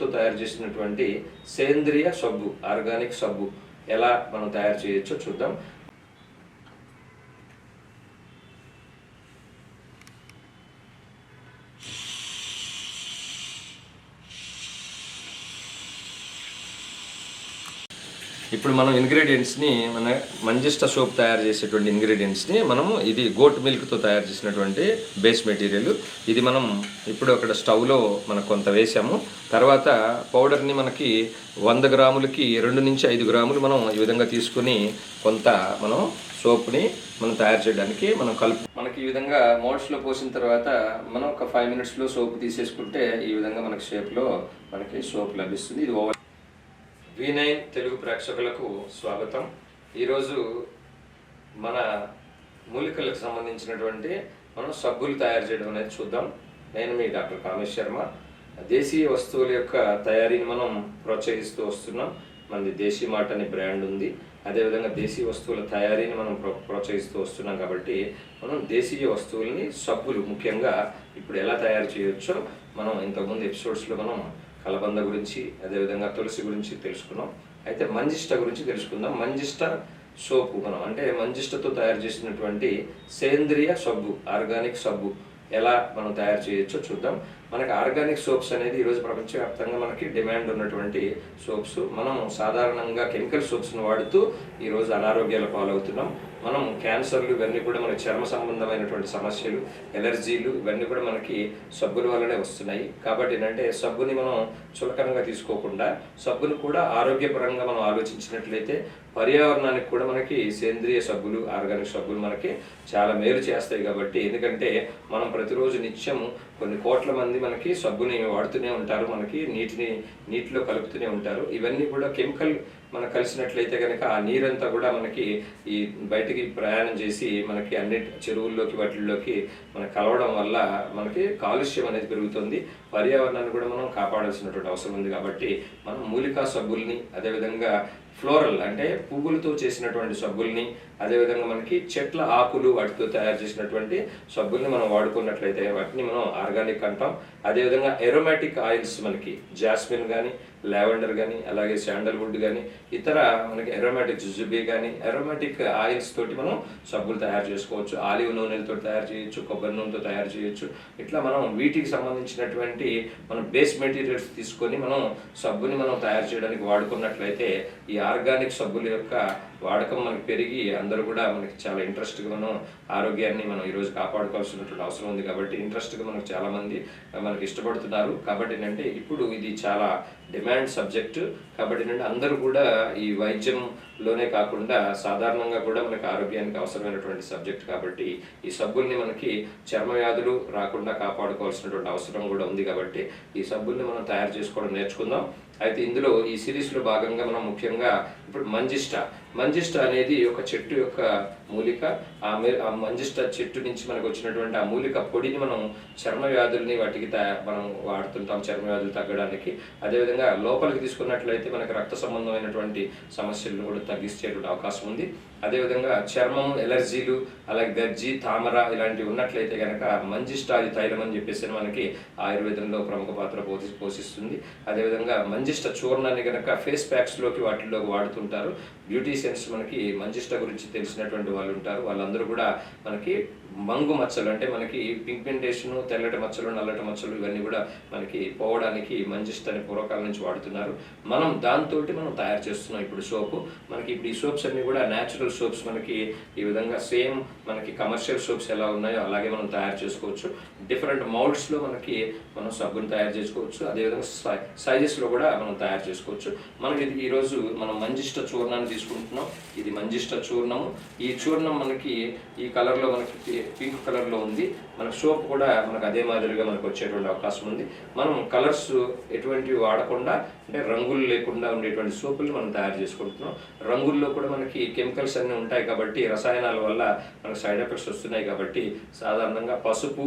పద్ధతితో తయారు చేసినటువంటి సేంద్రియ సబ్బు ఆర్గానిక్ సబ్బు ఎలా మనం తయారు చేయొచ్చో చూద్దాం. ఇప్పుడు మనం ఇంగ్రీడియంట్స్ని మన మంజిష్ట సోప్ తయారు చేసేటువంటి ఇంగ్రీడియంట్స్ని మనము ఇది గోట్ మిల్క్తో తయారు చేసినటువంటి బేస్ మెటీరియల్ ఇది మనం ఇప్పుడు అక్కడ స్టవ్లో మనకు కొంత వేసాము. తర్వాత పౌడర్ని మనకి వంద గ్రాములకి రెండు నుంచి ఐదు గ్రాములు మనం ఈ విధంగా తీసుకుని కొంత మనం సోప్ని మనం తయారు చేయడానికి మనం కలుపు మనకి ఈ విధంగా మోల్డ్స్లో పోసిన తర్వాత మనం ఒక ఫైవ్ మినిట్స్లో సోప్ తీసేసుకుంటే ఈ విధంగా మనకి షేప్లో మనకి సోప్ లభిస్తుంది. ఇది ఓవర్ వి నైన్ తెలుగు ప్రేక్షకులకు స్వాగతం. ఈరోజు మన మూలికలకు సంబంధించినటువంటి మనం సబ్బులు తయారు చేయడం అనేది చూద్దాం. నేను మీ డాక్టర్ కామేశ్ శర్మ. దేశీయ వస్తువుల యొక్క తయారీని మనం ప్రోత్సహిస్తూ వస్తున్నాం. మనది దేశీ మాట అనే బ్రాండ్ ఉంది. అదేవిధంగా దేశీయ వస్తువుల తయారీని మనం ప్రో ప్రోత్సహిస్తూ వస్తున్నాం కాబట్టి మనం దేశీయ వస్తువుల్ని సబ్బులు ముఖ్యంగా ఇప్పుడు ఎలా తయారు చేయొచ్చో మనం ఇంతకుముందు ఎపిసోడ్స్లో మనం కలబంద గురించి అదేవిధంగా తులసి గురించి తెలుసుకున్నాం. అయితే మంజిష్ట గురించి తెలుసుకుందాం. మంజిష్ట సోపు మనం అంటే మంజిష్టతో తయారు చేసినటువంటి సేంద్రియ సబ్బు ఆర్గానిక్ సబ్బు ఎలా మనం తయారు చేయొచ్చో చూద్దాం. మనకి ఆర్గానిక్ సోప్స్ అనేది ఈరోజు ప్రపంచవ్యాప్తంగా మనకి డిమాండ్ ఉన్నటువంటి సోప్స్. మనం సాధారణంగా కెమికల్ సోప్స్ను వాడుతూ ఈరోజు అనారోగ్యాల పాలవుతున్నాం. మనం క్యాన్సర్లు ఇవన్నీ కూడా మనకి చర్మ సంబంధమైనటువంటి సమస్యలు ఎలర్జీలు ఇవన్నీ కూడా మనకి సబ్బుల వల్లనే వస్తున్నాయి. కాబట్టి ఏంటంటే సబ్బుని మనం చులకనంగా తీసుకోకుండా సబ్బును కూడా ఆరోగ్యపరంగా మనం ఆలోచించినట్లయితే పర్యావరణానికి కూడా మనకి సేంద్రియ సబ్బులు ఆర్గానిక్ సబ్బులు మనకి చాలా మేలు చేస్తాయి కాబట్టి ఎందుకంటే మనం ప్రతిరోజు నిత్యం కొన్ని కోట్ల మంది మనకి సబ్బుని వాడుతూనే ఉంటారు మనకి నీటిని నీటిలో కలుపుతూనే ఉంటారు. ఇవన్నీ కూడా కెమికల్ మనకు కలిసినట్లయితే కనుక ఆ నీరంతా కూడా మనకి ఈ బయట బయటికి ప్రయాణం చేసి మనకి అన్ని చెరువుల్లోకి వాటిల్లోకి మనం కలవడం వల్ల మనకి కాలుష్యం అనేది పెరుగుతుంది. పర్యావరణాన్ని కూడా మనం కాపాడాల్సినటువంటి అవసరం ఉంది కాబట్టి మనం మూలికా సబ్బుల్ని అదేవిధంగా ఫ్లోరల్ అంటే పువ్వులతో చేసినటువంటి సబ్బుల్ని అదేవిధంగా మనకి చెట్ల ఆకులు వాటితో తయారు చేసినటువంటి సబ్బుల్ని మనం వాడుకున్నట్లయితే వాటిని మనం ఆర్గానిక్ అంటాం. అదేవిధంగా ఎరోమాటిక్ ఆయిల్స్ మనకి జాస్మిన్ కానీ లావెండర్ కానీ అలాగే శాండల్వుడ్ కానీ ఇతర మనకి ఎరోమాటిక్ జుజుబీ కానీ ఎరోమాటిక్ ఆయిల్స్ తోటి మనం సబ్బులు తయారు చేసుకోవచ్చు. ఆలివ్ నూనెలతో తయారు చేయొచ్చు కొబ్బరి నూనెతో తయారు చేయొచ్చు. ఇట్లా మనం వీటికి సంబంధించినటువంటి మనం బేస్ మెటీరియల్స్ తీసుకొని మనం సబ్బుని మనం తయారు చేయడానికి వాడుకున్నట్లయితే ఈ ఆర్గానిక్ సబ్బుల యొక్క వాడకం మనకి పెరిగి అందరూ కూడా మనకి చాలా ఇంట్రెస్ట్గా మనం ఆరోగ్యాన్ని మనం ఈరోజు కాపాడుకోవాల్సినటువంటి అవసరం ఉంది కాబట్టి ఇంట్రెస్ట్గా మనకు చాలామంది మనకి ఇష్టపడుతున్నారు. కాబట్టి ఏంటంటే ఇప్పుడు ఇది చాలా డిమాండ్ సబ్జెక్ట్. కాబట్టి ఏంటంటే అందరూ కూడా ఈ వైద్యంలోనే కాకుండా సాధారణంగా కూడా మనకి ఆరోగ్యానికి అవసరమైనటువంటి సబ్జెక్ట్ కాబట్టి ఈ సబ్బుల్ని మనకి చర్మ వ్యాధులు రాకుండా కాపాడుకోవాల్సినటువంటి అవసరం కూడా ఉంది కాబట్టి ఈ సబ్బుల్ని మనం తయారు చేసుకోవడం నేర్చుకుందాం. అయితే ఇందులో ఈ సిరీస్లో భాగంగా మనం ముఖ్యంగా ఇప్పుడు మంజిష్ట మంజిష్ట అనేది ఒక చెట్టు యొక్క మూలిక. ఆ ఆ మంజిష్ట చెట్టు నుంచి మనకు వచ్చినటువంటి ఆ మూలిక పొడిని మనం చర్మ వ్యాధుల్ని వాటికి మనం వాడుతుంటాం చర్మ వ్యాధులు తగ్గడానికి. అదేవిధంగా లోపలికి తీసుకున్నట్లయితే మనకు రక్త సంబంధమైనటువంటి సమస్యలను కూడా తగ్గించేటువంటి అవకాశం ఉంది. అదేవిధంగా చర్మం ఎలర్జీలు అలాగే గజ్జి తామర ఇలాంటివి ఉన్నట్లయితే కనుక మంజిష్టాది తైలం అని చెప్పేసి మనకి ఆయుర్వేదంలో ప్రముఖ పాత్ర పోషి పోషిస్తుంది. అదేవిధంగా మంజిష్ట చూర్ణాన్ని కనుక ఫేస్ ప్యాక్స్లోకి వాటిల్లోకి వాడుతుంటారు. బ్యూటీషియన్స్ మనకి మంజిష్ట గురించి తెలిసినటువంటి వాళ్ళు ఉంటారు. వాళ్ళందరూ కూడా మనకి మంగు మచ్చలు అంటే మనకి పిగ్మెంటేషన్ తెల్లటి మచ్చలు నల్లటి మచ్చలు ఇవన్నీ కూడా మనకి పోవడానికి మంజిస్ట్ అనే పూర్వకాలం నుంచి వాడుతున్నారు. మనం దాంతో మనం తయారు చేస్తున్నాం ఇప్పుడు సోపు. మనకి ఇప్పుడు ఈ సోప్స్ అన్ని కూడా న్యాచురల్ సోప్స్ మనకి ఈ విధంగా సేమ్ మనకి కమర్షియల్ సోప్స్ ఎలా ఉన్నాయో అలాగే మనం తయారు చేసుకోవచ్చు. డిఫరెంట్ మౌల్డ్స్లో మనకి మనం సబ్బుని తయారు చేసుకోవచ్చు. అదేవిధంగా సై- సైజెస్లో కూడా మనం తయారు చేసుకోవచ్చు. మనకి ఇది ఈరోజు మనం మంజిష్ట చూర్ణాన్ని తీసుకుంటున్నాం. ఇది మంజిష్ట చూర్ణము. ఈ చూర్ణం మనకి ఈ కలర్లో మనకి పింక్ కలర్లో ఉంది. మన సోప్ కూడా మనకు అదే మాదిరిగా మనకు వచ్చేటువంటి అవకాశం ఉంది. మనం కలర్స్ ఎటువంటివి వాడకుండా అంటే రంగులు లేకుండా ఉండేటువంటి సోపులు మనం తయారు చేసుకుంటున్నాం. రంగుల్లో కూడా మనకి కెమికల్స్ అన్నీ ఉంటాయి కాబట్టి రసాయనాల వల్ల మనకు సైడ్ ఎఫెక్ట్స్ వస్తున్నాయి కాబట్టి సాధారణంగా పసుపు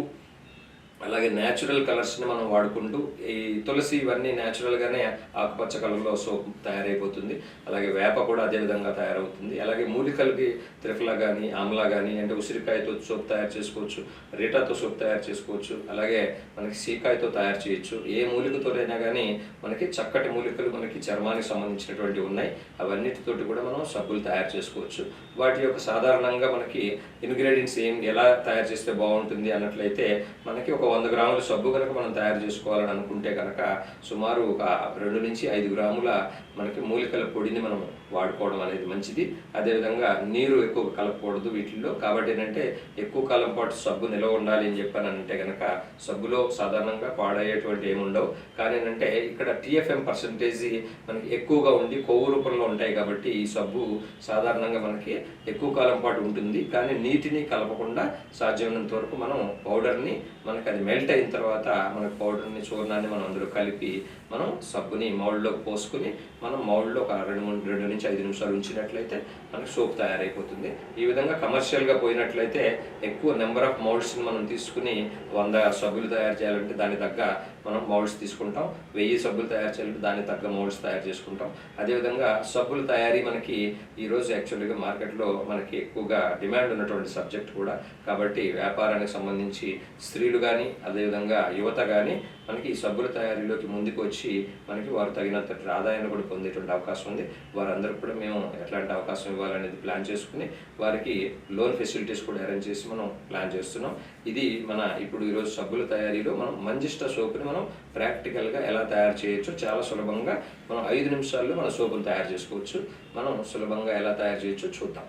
అలాగే న్యాచురల్ కలర్స్ని మనం వాడుకుంటూ ఈ తులసి ఇవన్నీ న్యాచురల్గానే ఆకుపచ్చ కలర్లో సోప్ తయారైపోతుంది. అలాగే వేప కూడా అదే విధంగా తయారవుతుంది. అలాగే మూలికలకి త్రిఫలా కానీ ఆమ్లా కానీ అంటే ఉసిరికాయతో సోప్ తయారు చేసుకోవచ్చు రీటాతో సోప్ తయారు చేసుకోవచ్చు అలాగే మనకి సీకాయతో తయారు చేయొచ్చు. ఏ మూలికతోనైనా కానీ మనకి చక్కటి మూలికలు మనకి చర్మానికి సంబంధించినటువంటి ఉన్నాయి. అవన్నిటితోటి కూడా మనం సబ్బులు తయారు చేసుకోవచ్చు. వాటి యొక్క సాధారణంగా మనకి ఇంగ్రీడియంట్స్ ఏం ఎలా తయారు చేస్తే బాగుంటుంది అన్నట్లయితే మనకి ఒక వంద గ్రాముల సబ్బు కనుక మనం తయారు చేసుకోవాలని అనుకుంటే కనుక సుమారు ఒక రెండు నుంచి ఐదు గ్రాముల మనకి మూలికల పొడిని మనం వాడుకోవడం అనేది మంచిది. అదేవిధంగా నీరు ఎక్కువ కలపకూడదు వీటిల్లో. కాబట్టి ఏంటంటే ఎక్కువ కాలం పాటు సబ్బు నిల్వ ఉండాలి అని చెప్పాను అంటే కనుక సబ్బులో సాధారణంగా పాడయ్యేటువంటి ఏమి ఉండవు. కానీ ఏంటంటే ఇక్కడ టిఎఫ్ఎం పర్సంటేజ్ మనకి ఎక్కువగా ఉండి కొవ్వు రూపంలో ఉంటాయి కాబట్టి ఈ సబ్బు సాధారణంగా మనకి ఎక్కువ కాలం పాటు ఉంటుంది. కానీ నీటిని కలపకుండా సాధ్యమైనంత వరకు మనం పౌడర్ని మనకి అది మెల్ట్ అయిన తర్వాత మన పౌడర్ని చూర్ణాన్ని మనం అందులో కలిపి మనం సబ్బుని మౌల్డ్లోకి పోసుకుని మనం మౌల్డ్లో ఒక రెండు మూడు రెండు నుంచి ఐదు నిమిషాలు ఉంచినట్లయితే మనకు సోప్ తయారైపోతుంది. ఈ విధంగా కమర్షియల్గా పోయినట్లయితే ఎక్కువ నెంబర్ ఆఫ్ మౌల్డ్స్ని మనం తీసుకుని వంద సబ్బులు తయారు చేయాలంటే దాని తగ్గ మనం మౌల్డ్స్ తీసుకుంటాం. వెయ్యి సబ్బులు తయారు చేయాలంటే దాన్ని తగ్గ మౌల్డ్స్ తయారు చేసుకుంటాం. అదేవిధంగా సబ్బుల తయారీ మనకి ఈరోజు యాక్చువల్గా మార్కెట్లో మనకి ఎక్కువగా డిమాండ్ ఉన్నటువంటి సబ్జెక్ట్ కూడా. కాబట్టి వ్యాపారానికి సంబంధించి స్త్రీలు కానీ అదేవిధంగా యువత కానీ మనకి ఈ సబ్బుల తయారీలోకి ముందుకు వచ్చి మనకి వారు తగినంతటి ఆదాయాన్ని కూడా పొందేటువంటి అవకాశం ఉంది. వారందరూ కూడా మేము ఎట్లాంటి అవకాశం ఇవ్వాలనేది ప్లాన్ చేసుకుని వారికి లోన్ ఫెసిలిటీస్ కూడా అరేంజ్ చేసి మనం ప్లాన్ చేస్తున్నాం. ఇది మన ఇప్పుడు ఈరోజు సబ్బుల తయారీలో మనం మంజిష్ట సోపుని మనం ప్రాక్టికల్గా ఎలా తయారు చేయొచ్చు చాలా సులభంగా మనం ఐదు నిమిషాల్లో మన సోపును తయారు చేసుకోవచ్చు. మనం సులభంగా ఎలా తయారు చేయొచ్చో చూద్దాం.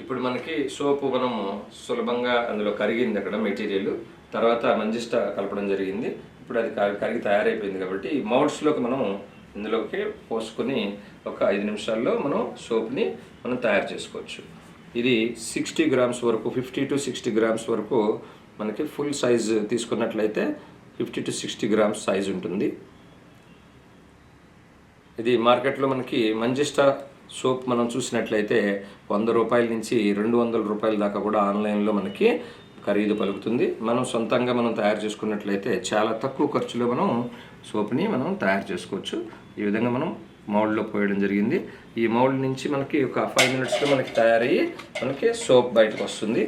ఇప్పుడు మనకి సోపు మనము సులభంగా అందులో కరిగింది అక్కడ మెటీరియల్. తర్వాత మంజిష్ట కలపడం జరిగింది. ఇప్పుడు అది కరిగి తయారైపోయింది కాబట్టి మౌట్స్లోకి మనం ఇందులోకి పోసుకొని ఒక ఐదు నిమిషాల్లో మనం సోప్ని మనం తయారు చేసుకోవచ్చు. ఇది సిక్స్టీ గ్రామ్స్ వరకు ఫిఫ్టీ టు సిక్స్టీ గ్రామ్స్ వరకు మనకి ఫుల్ సైజ్ తీసుకున్నట్లయితే fifty to sixty grams size ఉంటుంది. ఇది మార్కెట్లో మనకి మంజిస్టా సోప్ మనం చూసినట్లయితే వంద రూపాయల నుంచి రెండు వందల రూపాయల దాకా కూడా ఆన్లైన్లో మనకి ఖరీదు పలుకుతుంది. మనం సొంతంగా మనం తయారు చేసుకున్నట్లయితే చాలా తక్కువ ఖర్చులో మనం సోప్ని మనం తయారు చేసుకోవచ్చు. ఈ విధంగా మనం మౌల్డ్లో పోయడం జరిగింది. ఈ మౌల్డ్ నుంచి మనకి ఒక ఫైవ్ మినిట్స్లో మనకి తయారయ్యి మనకి సోప్ బయటకు వస్తుంది.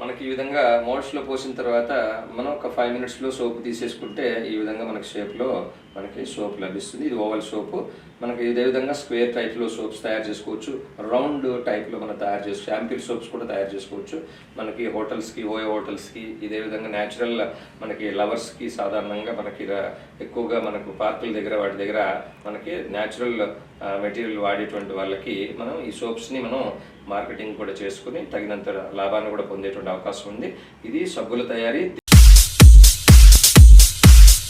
మనకి ఈ విధంగా మోల్డ్స్లో పోసిన తర్వాత మనం ఒక ఫైవ్ మినిట్స్లో సోప్ తీసేసుకుంటే ఈ విధంగా మనకి షేప్లో మనకి సోప్ లభిస్తుంది. ఇది ఓవల్ సోపు. మనకి ఇదే విధంగా స్క్వేర్ టైప్లో సోప్స్ తయారు చేసుకోవచ్చు. రౌండ్ టైప్లో మనం తయారు చేసుకో షాంపిల్ సోప్స్ కూడా తయారు చేసుకోవచ్చు. మనకి హోటల్స్కి ఓయో హోటల్స్కి ఇదే విధంగా న్యాచురల్ మనకి లవర్స్కి సాధారణంగా మనకి ఎక్కువగా మనకు పార్కుల దగ్గర వాటి దగ్గర మనకి న్యాచురల్ మెటీరియల్ వాడేటువంటి వాళ్ళకి మనం ఈ సోప్స్ని మనం మార్కెటింగ్ కూడా చేసుకుని తగినంత లాభాన్ని కూడా పొందేటువంటి అవకాశం ఉంది. ఇది సబ్బుల తయారీ